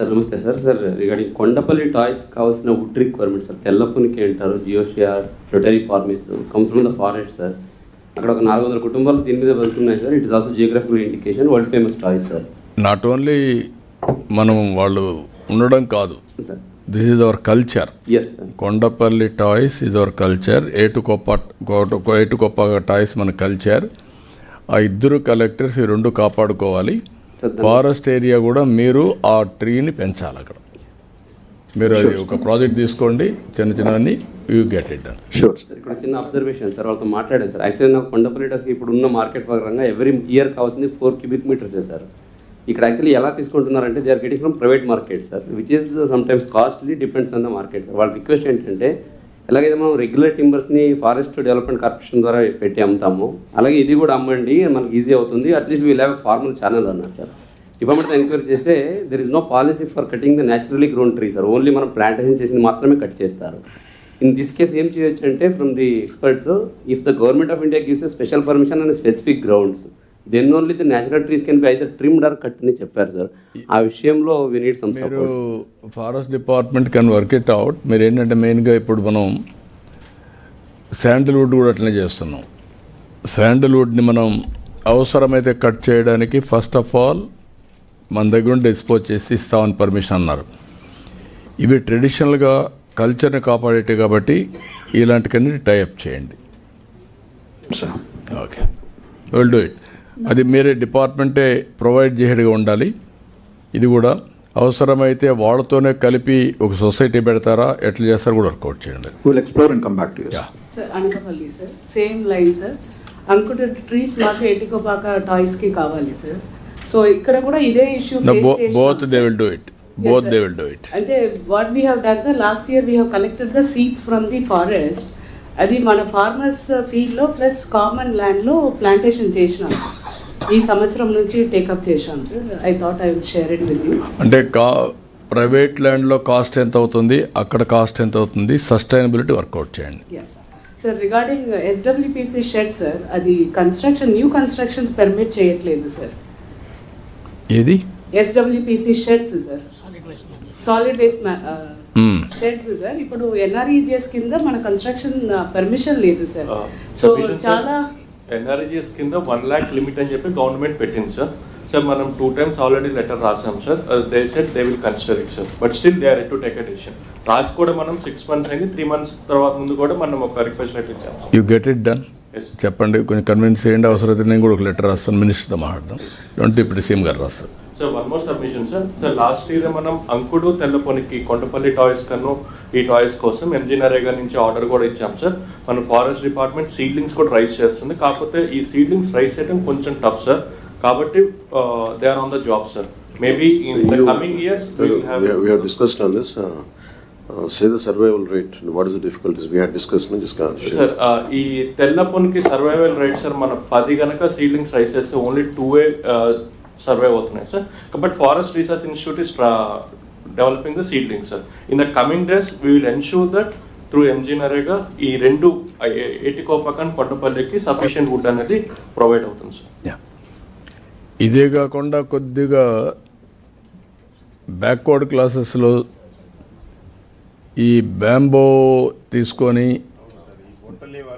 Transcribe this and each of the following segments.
Sir నమస్తే sir. Sir regarding Kondapalli toys కావాల్సిన wood requirement sir. తెల్లపునికి అంటారు జియోషియర్ rottleriformis comes from the forest sir. అక్కడ ఒక నాలుగు వందల కుటుంబాలు దీని మీద బతుకున్నాయి sir. It is also geographical indication world famous toys sir. Not only మనం వాళ్ళు ఉండడం కాదు sir. This is our culture Kondapalli toys is our culture Etikoppaka Etikoppaka toys మన కల్చర్ ఆ ఇద్దరు కలెక్టర్స్ ఈ రెండు కాపాడుకోవాలి. ఫారెస్ట్ ఏరియా కూడా మీరు ఆ ట్రీని పెంచాలి అక్కడ. మీరు అది ఒక ప్రాజెక్ట్ తీసుకోండి చిన్న చిన్నవన్నీ you get it done sure sir ఇక్కడ చిన్న అబ్జర్వేషన్ సార్ వాళ్ళతో మాట్లాడాను సార్. యాక్చువల్లీ నాకు కొండపల్లి టాస్కి ఇప్పుడు ఉన్న మార్కెట్ పరంగా ఎవరీ ఇయర్ కావాల్సింది ఫోర్ క్యూబిక్ మీటర్సే సార్. ఇక్కడ యాక్చువల్లీ ఎలా తీసుకుంటున్నారంటే they are getting from private market sir which is sometimes costly depends on the market sir. వాళ్ళ రిక్వెస్ట్ ఏంటంటే ఎలాగైతే మనం రెగ్యులర్ టింబర్స్ని ఫారెస్ట్ డెవలప్మెంట్ కార్పొరేషన్ ద్వారా పెట్టి అమ్ముతాము అలాగే ఇది కూడా అమ్మండి మనకి ఈజీ అవుతుంది. At least will have formal channel అన్నారు సార్. డిపార్ట్మెంట్ ఎంక్వైరీ చేస్తే there is no policy for cutting the naturally grown tree sir only మనం ప్లాంటేషన్ చేసింది మాత్రమే కట్ చేస్తారు. ఇన్ దిస్ కేస్ ఏం చేయొచ్చు అంటే from the experts if the government of India gives a special permission and specific grounds then only the natural trees can be either trimmed or cut అని చెప్పారు sir ఆ విషయంలో we need some మీరు support forest department can work it out మీరు ఏంటంటే మెయిన్గా ఇప్పుడు మనం శాండిల్వుడ్ కూడా అట్లనే చేస్తున్నాం. శాండిల్వుడ్ని మనం అవసరమైతే కట్ చేయడానికి ఫస్ట్ ఆఫ్ ఆల్ మన దగ్గర ఉండి డిస్పోజ్ చేసి ఇస్తామని పర్మిషన్ అన్నారు. ఇవి ట్రెడిషనల్గా కల్చర్ని కాపాడేటి కాబట్టి ఇలాంటికన్నీ టైఅప్ చేయండి. Sir okay will do it అది మీరే డిపార్ట్మెంటే ప్రొవైడ్ చేయడిగా ఉండాలి. ఇది కూడా అవసరమైతే వాళ్ళతోనే కలిపి ఒక సొసైటీ పెడతారా ఎట్లా చేస్తారో కూడా వర్కౌట్ చేయండి. Will explore and come back to you yeah sir Anakapalli sir same line sir అంకుట trees మాకు ఎటికోపాక టాయ్స్కి కావాలి సార్ సో ఇక్కడ కూడా ఇదే issue both they will do it both they will do it అంటే what we have done sir last year we have collected the seeds from the forest అది మన farmers ఫీల్డ్లో ప్లస్ కామన్ ల్యాండ్లో plantation చేసినాం. ఈ సంవత్సరం నుంచి టేకప్ చేశాం sir I thought I will share it with you అంటే కా ప్రైవేట్ ల్యాండ్లో కాస్ట్ ఎంత అవుతుంది అక్కడ కాస్ట్ ఎంత అవుతుంది సస్టైనబిలిటీ వర్కౌట్ చేయండి. Sir regarding SWPC shed sir అది కన్స్ట్రక్షన్ న్యూ కన్స్ట్రక్షన్స్ పర్మిట్ చేయట్లేదు సార్ ఏది? SWPC sheds sir solid waste. Sheds sir ఇప్పుడు ఎన్ఆర్ఈజిఎస్ కింద మన కన్స్ట్రక్షన్ పర్మిషన్ లేదు సార్ Uh, సో sir. చాలా ఎన్ఆర్జీఎస్ కింద వన్ ల్యాక్ లిమిట్ అని చెప్పి గవర్నమెంట్ పెట్టింది సార్. సార్ మనం టూ టైమ్స్ ఆల్రెడీ లెటర్ రాసాం sir. They set they will consider it sir. But still they are to take a decision రాసి కూడా మనం సిక్స్ మంత్స్ అయింది త్రీ మంత్స్ తర్వాత ముందు కూడా మనం ఒక రిక్వెస్ట్ లెటర్ ఇచ్చాం యూ గెట్ ఇట్ డన్. చెప్పండి కొంచెం కన్విన్స్ చేయండి అవసరమైతే నేను కూడా ఒక లెటర్ రాస్తాను మినిస్టర్తో మాట్లాడదాం. ఇప్పుడు సీఎం గారు రాస్తారు. Sir one more submission sir sir last year మనం అంకుడు తెల్లపొనికి కొండపల్లి టాయ్స్ కన్ను ఈ టాయ్స్ కోసం ఎంజీ నరేగా నుంచి ఆర్డర్ కూడా ఇచ్చాం సార్ మన ఫారెస్ట్ డిపార్ట్మెంట్ సీడ్లింగ్స్ కూడా రైస్ చేస్తుంది. కాకపోతే ఈ సీడ్లింగ్స్ రైస్ చేయడం కొంచెం టఫ్ సార్ కాబట్టి they are on the job sir maybe in the coming years uh, say the survival rate, and what is the difficulties, we had discussed, no, just can't share. Sir ఈ తెల్లపొనికి survival rate sir మన పది గనక seedlings raise చేస్తే only two way survive అవుతున్నాయి sir but forest research institute is developing the seedling sir in the coming days we will ensure that through MG NREGA ఈ రెండు ఏటికోపకన్ కొండపల్లికి సఫిషియంట్ వుడ్ అనేది ప్రొవైడ్ అవుతుంది సార్ ఇదే కాకుండా కొద్దిగా బ్యాక్వర్డ్ క్లాసెస్లో ఈ బ్యాంబో తీసుకొని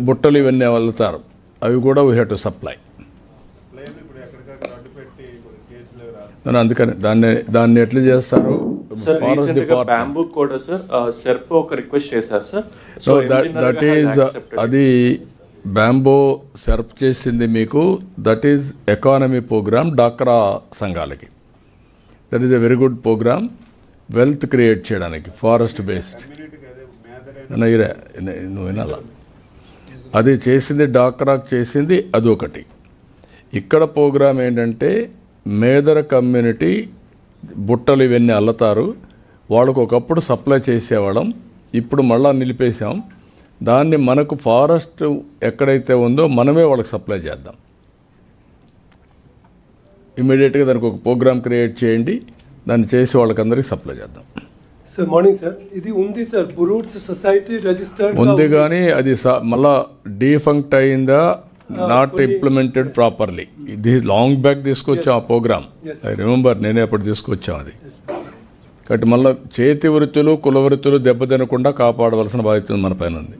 బుట్టలు ఇవన్నీ వెళ్తారు అవి కూడా వీ హ్యావ్ టు సప్లై నేను అందుకని దాన్ని దాన్ని ఎట్లా చేస్తారు? సార్ బ్యాంబూ కూడా సెర్ప్ ఒక రిక్వెస్ట్ చేశారు సార్ సో దట్ ఈజ్ అది బ్యాంబో సెర్ప్ చేసింది మీకు. దట్ ఈజ్ ఎకానమీ ప్రోగ్రామ్ డాక్రా సంఘాలకి that is a very good program wealth create చేయడానికి ఫారెస్ట్ బేస్డ్ నువ్వు వినాలా. అది చేసింది డాక్రాక్ చేసింది అదొకటి. ఇక్కడ ప్రోగ్రామ్ ఏంటంటే మేదర కమ్యూనిటీ బుట్టలు ఇవన్నీ అల్లతారు. వాళ్ళకు ఒకప్పుడు సప్లై చేసేవాళ్ళం. ఇప్పుడు మళ్ళా నిలిపేశాం. దాన్ని మనకు ఫారెస్ట్ ఎక్కడైతే ఉందో మనమే వాళ్ళకి సప్లై చేద్దాం. ఇమీడియట్గా దానికి ఒక ప్రోగ్రామ్ క్రియేట్ చేయండి. దాన్ని చేసి వాళ్ళకందరికీ సప్లై చేద్దాం. సార్ మార్నింగ్ సార్ ఇది ఉంది సార్ బురూట్స్ సొసైటీ రిజిస్టర్డ్ ఉంది కానీ అది మళ్ళా డీఫంక్ట్ అయిందా? నాట్ ఇంప్లిమెంటెడ్ ప్రాపర్లీ ఇది లాంగ్ బ్యాక్ తీసుకొచ్చాం ఆ ప్రోగ్రామ్. ఐ రిమెంబర్ నేనే అప్పుడు తీసుకొచ్చాం అది. కాబట్టి మళ్ళీ చేతి వృత్తులు కుల వృత్తులు దెబ్బతినకుండా కాపాడవలసిన బాధ్యత మన పైన ఉంది.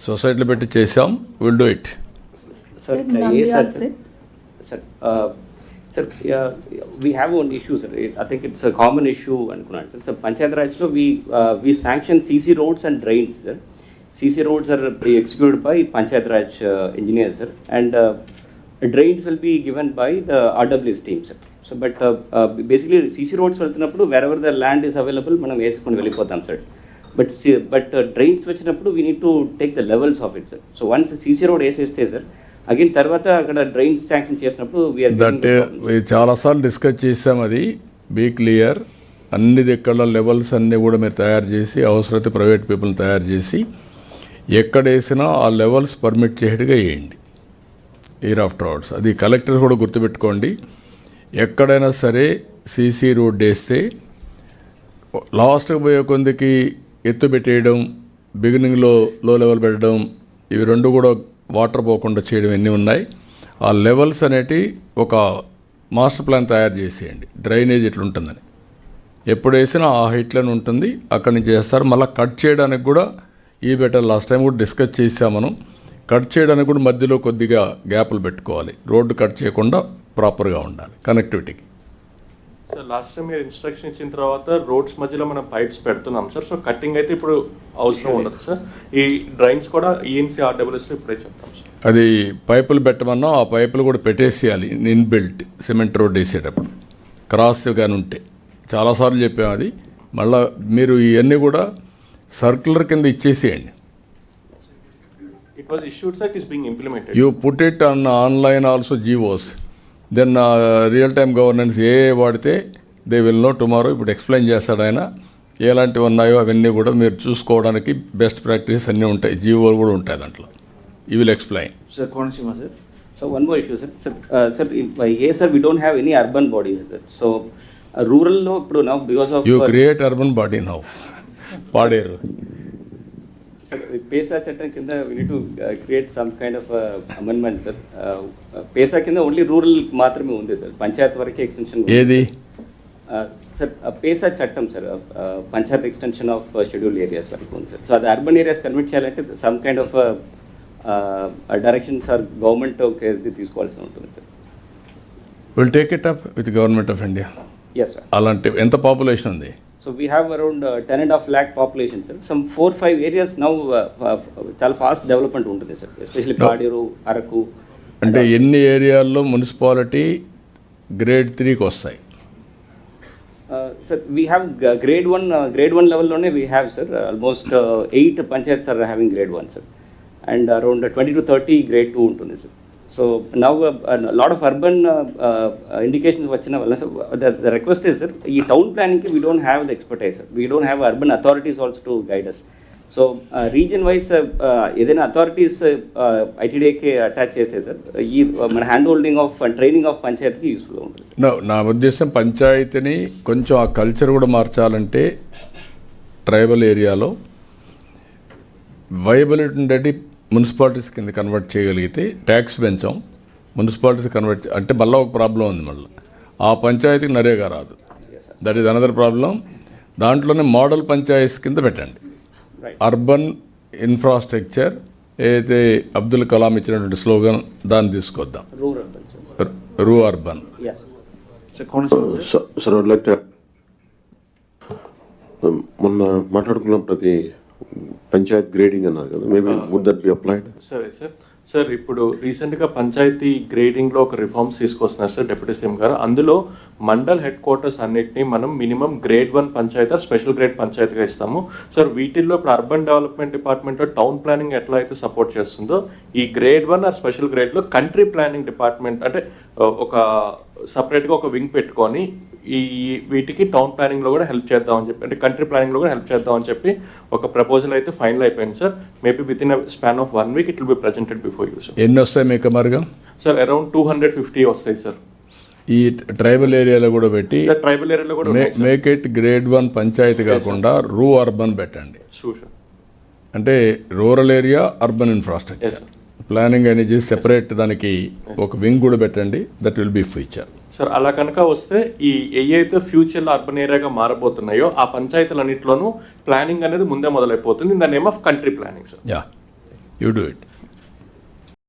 సొసైటీలో పెట్టి చేసాం will do it we have one issue, sir. It- I think it's a common issue అనుకున్నాను. సార్ సో పంచాయత్ రాజ్లో we uh, we sanction CC roads and drains, sir. CC roads are executed by Panchayat Raj engineers, sir, and uh, drains will be given by the RWS team, sir. So but basically CC roads వెళ్తున్నప్పుడు wherever the land is available మనం వేసుకొని వెళ్ళిపోతాం sir but but drains వచ్చినప్పుడు we need to take the levels of it sir so once CC road వేసేస్తే sir again తర్వాత అక్కడ drains sanction చేసినప్పుడు that చాలాసార్లు డిస్కస్ చేసాం అది. బీ క్లియర్ అన్ని దిక్కల లెవెల్స్ అన్నీ కూడా మీరు తయారు చేసి అవసరమైతే ప్రైవేట్ పీపుల్ని తయారు చేసి ఎక్కడ వేసినా ఆ లెవెల్స్ పర్మిట్ చేయడిగా వేయండి. ఇయర్ ఆఫ్టర్ అవర్స్ అది కలెక్టర్స్ కూడా గుర్తుపెట్టుకోండి. ఎక్కడైనా సరే సీసీ రోడ్ వేస్తే లాస్ట్కి పోయే కొందికి ఎత్తు పెట్టేయడం బిగినింగ్లో లో లెవెల్ పెట్టడం ఇవి రెండు కూడా వాటర్ పోకుండా చేయడం ఎన్ని ఉన్నాయి. ఆ లెవెల్స్ అనేటి ఒక మాస్టర్ ప్లాన్ తయారు చేసేయండి. డ్రైనేజ్ ఎట్లుంటుందని ఎప్పుడు వేసినా ఆ హైట్లోనే ఉంటుంది. అక్కడి నుంచి చేస్తారు మళ్ళీ కట్ చేయడానికి కూడా ఈ బెటర్ లాస్ట్ టైం కూడా డిస్కస్ చేసాం మనం. కట్ చేయడానికి కూడా మధ్యలో కొద్దిగా గ్యాపులు పెట్టుకోవాలి. రోడ్డు కట్ చేయకుండా ప్రాపర్గా ఉండాలి. కనెక్టివిటీకి సార్ లాస్ట్ టైం మీరు ఇన్స్ట్రక్షన్ ఇచ్చిన తర్వాత రోడ్స్ మధ్యలో మనం పైప్స్ పెడుతున్నాం. సార్ సో కటింగ్ అయితే ఇప్పుడు అవసరం ఉండదు సార్ ఈ డ్రైన్స్ కూడా E ఈఎన్సీ ఆర్డబ్ల్యూఎస్లో ఇప్పుడే చెప్తాం సార్ అది పైపులు పెట్టమన్నా ఆ పైపులు కూడా పెట్టేసేయాలి. ఇన్బిల్ట్ సిమెంట్ రోడ్ వేసేటప్పుడు. క్రాస్ కానీ ఉంటే చాలాసార్లు చెప్పాము అది. మళ్ళా మీరు ఇవన్నీ కూడా సర్క్యులర్ కింద ఇచ్చేసేయండి. You put it on online also GOs then real time governance ఏ ఏ వాడితే దే విల్ నో టుమారో ఇప్పుడు ఎక్స్ప్లెయిన్ చేస్తాడు ఆయన. ఎలాంటివి ఉన్నాయో అవన్నీ కూడా మీరు చూసుకోవడానికి బెస్ట్ ప్రాక్టీస్ అన్నీ ఉంటాయి. జీవోలు కూడా ఉంటాయి దాంట్లో. You will explain sir Konaseema sir so one more issue sir sir sir a sir we don't have any urban bodies sir so రూరల్లో ఇప్పుడు now because of you create urban body now Paderu. PESA చట్టం కింద to create some kind of amendment sir PESA కింద only rural మాత్రమే ఉంది sir Panchayat వరకే extension ఏది? Sir PESA చట్టం sir panchayat extension of schedule areas వరకు ఉంది సార్ సో అది అర్బన్ ఏరియాస్ కన్వర్ట్ చేయాలంటే some kind of directions or government తీసుకోవాల్సి ఉంటుంది sir will take it up with government of India yes sir అలాంటి ఎంత పాపులేషన్ ఉంది? So we have around ten and half lakh population sir some four five areas now చాలా fast development ఉంటుంది sir especially Paderu Araku అంటే ఎన్ని ఏరియాల్లో municipality grade త్రీకి వస్తాయి? Sir we have grade one grade one లెవెల్లోనే we have sir almost eight panchayats are having grade one sir and around twenty to thirty grade two ఉంటుంది sir so now lot of urban indications వచ్చిన వల్ల sir the request is sir ఈ town ప్లానింగ్కి we don't have the expertise sir we don't have urban authorities also to guide so region wise ఏదైనా authorities ఐటీడీఏకి attach చేస్తే sir ఈ మన hand holding of training of పంచాయత్కి యూస్ఫుల్గా ఉంటుంది. నా నా ఉద్దేశం పంచాయతీని కొంచెం ఆ కల్చర్ కూడా మార్చాలంటే ట్రైబల్ ఏరియాలో వైబిలిటీ ఉండేటి మున్సిపాలిటీస్ కింద కన్వర్ట్ చేయగలిగితే ట్యాక్స్ పెంచాం. మున్సిపాలిటీస్ కన్వర్ట్ అంటే మళ్ళీ ఒక ప్రాబ్లం ఉంది మళ్ళీ. ఆ పంచాయతీకి నరేగా రాదు. దట్ ఈస్ అనదర్ ప్రాబ్లం దాంట్లోనే మోడల్ పంచాయతీస్ కింద పెట్టండి. అర్బన్ ఇన్ఫ్రాస్ట్రక్చర్ ఏదైతే అబ్దుల్ కలాం ఇచ్చినటువంటి స్లోగన్ దాన్ని తీసుకొద్దాం. రూ అర్బన్. Um, మొన్న మాట్లాడుకున్నప్పుడు అది పంచాయత్ గ్రేడింగ్ అన్నారు కదా maybe would that be applied సరే సార్. సార్ ఇప్పుడు రీసెంట్గా పంచాయతీ గ్రేడింగ్లో ఒక రిఫార్మ్స్ తీసుకొస్తున్నారు సార్ డిప్యూటీ సీఎం గారు. అందులో మండల్ హెడ్ క్వార్టర్స్ అన్నిటిని మనం minimum grade one panchayat special grade పంచాయతీగా ఇస్తాము. సార్ వీటిల్లో ఇప్పుడు urban development department town planning ఎట్లా అయితే సపోర్ట్ చేస్తుందో ఈ గ్రేడ్ వన్ ఆర్ స్పెషల్ గ్రేడ్లో కంట్రీ ప్లానింగ్ డిపార్ట్మెంట్ అంటే ఒక సపరేట్గా ఒక వింగ్ పెట్టుకొని ఈ వీటికి టౌన్ ప్లానింగ్లో కూడా హెల్ప్ చేద్దామని చెప్పి అంటే కంట్రీ ప్లానింగ్లో కూడా హెల్ప్ చేద్దామని చెప్పి ఒక ప్రపోజల్ అయితే ఫైనల్ అయిపోయింది sir. Maybe with in span of one week it will be presented before you sir ఎన్ని వస్తాయి మీకు మరిగా sir around two hundred fifty వస్తాయి సార్ ఈ ట్రైబల్ ఏరియాలో కూడా పెట్టి ట్రైబల్ ఏరియాలో కూడా make it grade one panchayat కాకుండా రూ అర్బన్ పెట్టండి. అంటే rural area urban infrastructure sir planning అనేది సెపరేట్ దానికి ఒక వింగ్ కూడా పెట్టండి. That will be future sir అలా కనుక వస్తే ఈ ఏవైతే ఫ్యూచర్లో అర్బన్ ఏరియాగా మారబోతున్నాయో ఆ పంచాయతీలన్నింటిలోనూ ప్లానింగ్ అనేది ముందే మొదలైపోతుంది. In the name of country planning sir yeah you do it